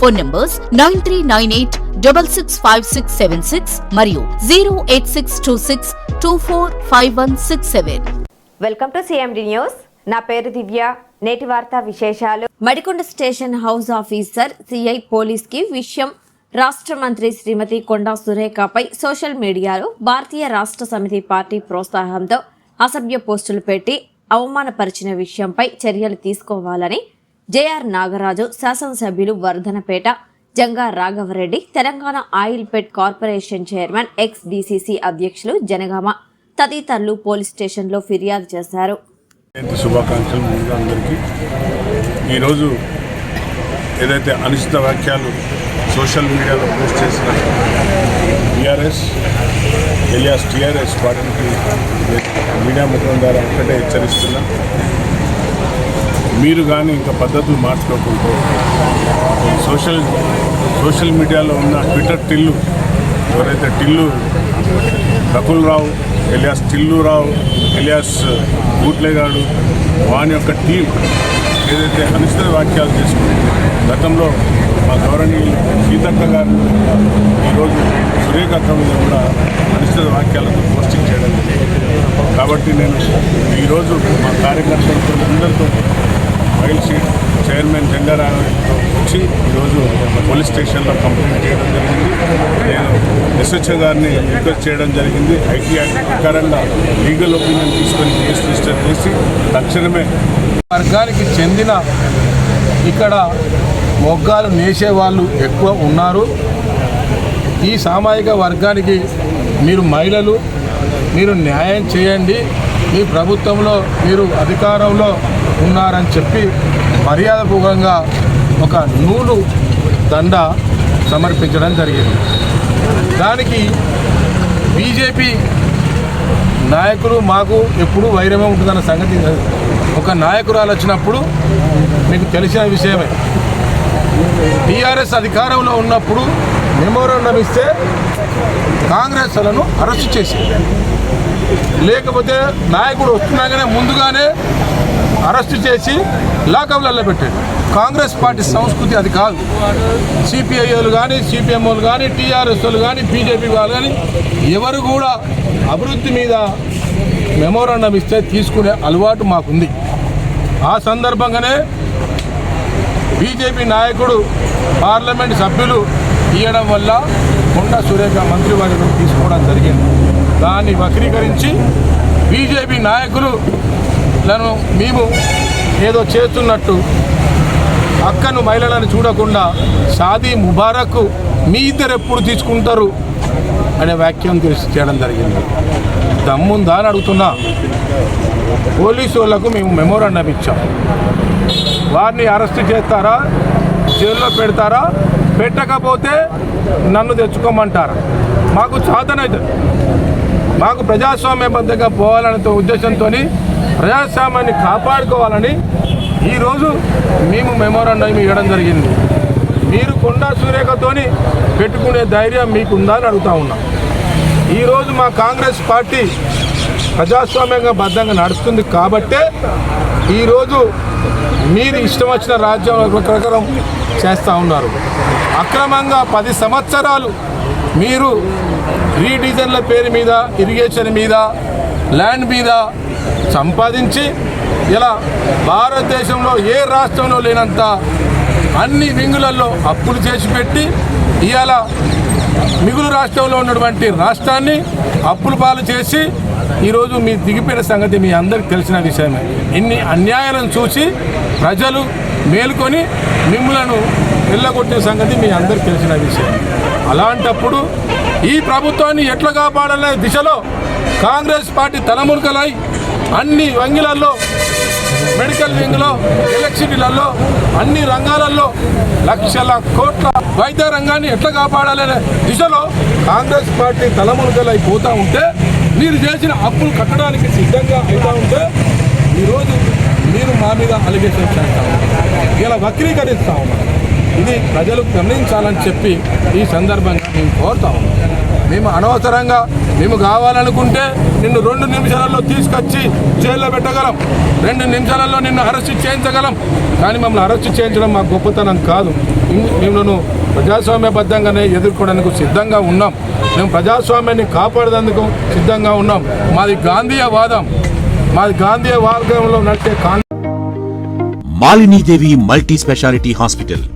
Phone numbers nine three nine eight double six five six seven six మరియు zero eight six two six two four five one six seven. Welcome to CMD news నా పేరు దివ్య. నేటి వార్తా విశేషాలు. Madikonda station house officer CI పోలీస్కి విషయం. రాష్ట్ర మంత్రి శ్రీమతి కొండా సురేఖపై సోషల్ మీడియాలో భారతీయ రాష్ట్ర సమితి పార్టీ ప్రోత్సాహంతో అసభ్య పోస్టులు పెట్టి అవమానపరిచిన విషయంపై చర్యలు తీసుకోవాలని జేఆర్ నాగరాజు శాసనసభ్యులు Vardhanapeta Janga Raghavareddy Telangana oil fed corporation chairman ex DCC అధ్యక్షులు జనగామ తదితరులు పోలీస్ స్టేషన్లో ఫిర్యాదు చేశారు. శుభాకాంక్షలు అందరికీ. ఈరోజు ఏదైతే అనుచిత వ్యాఖ్యలు సోషల్ మీడియాలో పోస్ట్ చేసిన టీఆర్ఎస్ ఎలియాస్ టీఆర్ఎస్ పార్టీకి మీడియా ముఖం ద్వారా ఒక్కటే హెచ్చరిస్తున్నా. మీరు కానీ ఇంకా పద్ధతులు మార్చుకోకుండా సోషల్ సోషల్ మీడియాలో ఉన్న ట్విట్టర్ టిల్లు ఎవరైతే టిల్లు రకుల్ రావు ఎలియాస్ టిల్లు రావు ఎలియాస్ బూట్లేగాడు వాని యొక్క టీం ఏదైతే అనుచిత వాక్యాలు చేసుకుంది గతంలో మా గౌరవనీయులు సీతక్క గారు ఈరోజు సురేఖ మీద కూడా అనుచిత వాక్యాలతో పోస్టింగ్ చేయడం కాబట్టి నేను ఈరోజు మా కార్యకర్తలతో అందరితో చైర్మన్ జెండర్ వచ్చి ఈరోజు పోలీస్ స్టేషన్లో కంప్లైంట్ చేయడం జరిగింది. నేను ఎస్హెచ్ఓ గారిని రిక్వెస్ట్ చేయడం జరిగింది. ఐటీ యాక్ట్ ప్రకారంగా లీగల్ ఒపీనియన్ తీసుకొని కేసు రిజిస్టర్ చేసి తక్షణమే వర్గానికి చెందిన ఇక్కడ మొగ్గాలు నేసే వాళ్ళు ఎక్కువ ఉన్నారు. ఈ సామాజిక వర్గానికి మీరు మహిళలు మీరు న్యాయం చేయండి. మీ ప్రభుత్వంలో మీరు అధికారంలో ఉన్నారని చెప్పి మర్యాదపూర్వకంగా ఒక నూలు దండ సమర్పించడం జరిగింది. దానికి బీజేపీ నాయకులు మాకు ఎప్పుడు వైరమే ఉంటుందన్న సంగతి ఒక నాయకురాలు వచ్చినప్పుడు మీకు తెలిసిన విషయమే. టీఆర్ఎస్ అధికారంలో ఉన్నప్పుడు మెమోరాండం ఇస్తే కాంగ్రెస్ వాళ్ళను అరెస్ట్ చేసింది. లేకపోతే నాయకుడు వస్తున్నాగానే ముందుగానే అరెస్ట్ చేసి లాకప్లలో పెట్టాడు. కాంగ్రెస్ పార్టీ సంస్కృతి అది కాదు. సిపిఐలు కానీ సిపిఎంఓలు కానీ టీఆర్ఎస్ కానీ బీజేపీ వాళ్ళు కానీ ఎవరు కూడా అభివృద్ధి మీద మెమోరాండం ఇస్తే తీసుకునే అలవాటు మాకుంది. ఆ సందర్భంగానే బీజేపీ నాయకుడు పార్లమెంట్ సభ్యులు ఇవ్వడం వల్ల కొండ సురేఖ మంత్రివర్గం తీసుకోవడం జరిగింది. దాన్ని వక్రీకరించి బీజేపీ నాయకులు నన్ను మేము ఏదో చేస్తున్నట్టు అక్కను మహిళలను చూడకుండా షాదీ ముబారక్ మీ ఇద్దరు ఎప్పుడు తీసుకుంటారు అనే వాక్యం తెలిసి చేయడం జరిగింది. దమ్ముందా అని అడుగుతున్నా. పోలీసు వాళ్ళకు మేము మెమోరాండం ఇచ్చాం. వారిని అరెస్ట్ చేస్తారా? జైల్లో పెడతారా? పెట్టకపోతే నన్ను తెచ్చుకోమంటారా? మాకు సాధన మాకు ప్రజాస్వామ్యబద్ధంగా పోవాలనే ఉద్దేశంతో ప్రజాస్వామ్యాన్ని కాపాడుకోవాలని ఈరోజు మేము మెమోరాండం ఇవ్వడం జరిగింది. మీరు కొండా సూర్యకతోని పెట్టుకునే ధైర్యం మీకుందా అని అడుగుతా ఉన్నా. ఈరోజు మా కాంగ్రెస్ పార్టీ ప్రజాస్వామ్యంగా బద్ధంగా నడుస్తుంది కాబట్టే ఈరోజు మీరు ఇష్టం వచ్చిన రాజ్యం ప్రకారం చేస్తూ ఉన్నారు. అక్రమంగా పది సంవత్సరాలు మీరు రీడిజన్ల పేరు మీద ఇరిగేషన్ మీద ల్యాండ్ మీద సంపాదించి ఇలా భారతదేశంలో ఏ రాష్ట్రంలో లేనంత అన్ని వింగులలో అప్పులు చేసి పెట్టి ఇవాళ మిగులు రాష్ట్రంలో ఉన్నటువంటి రాష్ట్రాన్ని అప్పుల పాలు చేసి ఈరోజు మీ దిగిపోయిన సంగతి మీ అందరికి తెలిసిన విషయమే. ఇన్ని అన్యాయాలను చూసి ప్రజలు మేలుకొని మిమ్మలను వెళ్ళగొట్టిన సంగతి మీ అందరికి తెలిసిన విషయం. అలాంటప్పుడు ఈ ప్రభుత్వాన్ని ఎట్లా కాపాడాలనే దిశలో కాంగ్రెస్ పార్టీ తలమునకలై అన్ని వంగిలల్లో మెడికల్ వింగ్లో ఎలక్ట్రిసిటీలలో అన్ని రంగాలలో లక్షల కోట్ల వైద్య రంగాన్ని ఎట్లా కాపాడాలనే దిశలో కాంగ్రెస్ పార్టీ తలమునకలై ఉంటే మీరు చేసిన అప్పులు కట్టడానికి సిద్ధంగా అవుతా ఉంటే ఈరోజు మీరు మా మీద అలిగేషన్ చేస్తా ఉన్నారు. ఇలా వక్రీకరిస్తా ఉన్నారు. ఇది ప్రజలు గమనించాలని చెప్పి ఈ సందర్భంగా మేము కోరుతా మేము అనవసరంగా మేము కావాలనుకుంటే నిన్ను రెండు నిమిషాలలో తీసుకొచ్చి జైల్లో పెట్టగలం. రెండు నిమిషాలలో నిన్ను అరెస్ట్ చేయించగలం. కానీ మమ్మల్ని అరెస్ట్ చేయించడం మా గొప్పతనం కాదు. ఇం- మేము ప్రజాస్వామ్యబద్ధంగానే ఎదుర్కోవడానికి సిద్ధంగా ఉన్నాం. మేము ప్రజాస్వామ్యాన్ని కాపాడేందుకు సిద్ధంగా ఉన్నాం. మాది గాంధీయ వాదం మాది గాంధీయ మార్గంలో నడిచే Malinidevi multi speciality hospital.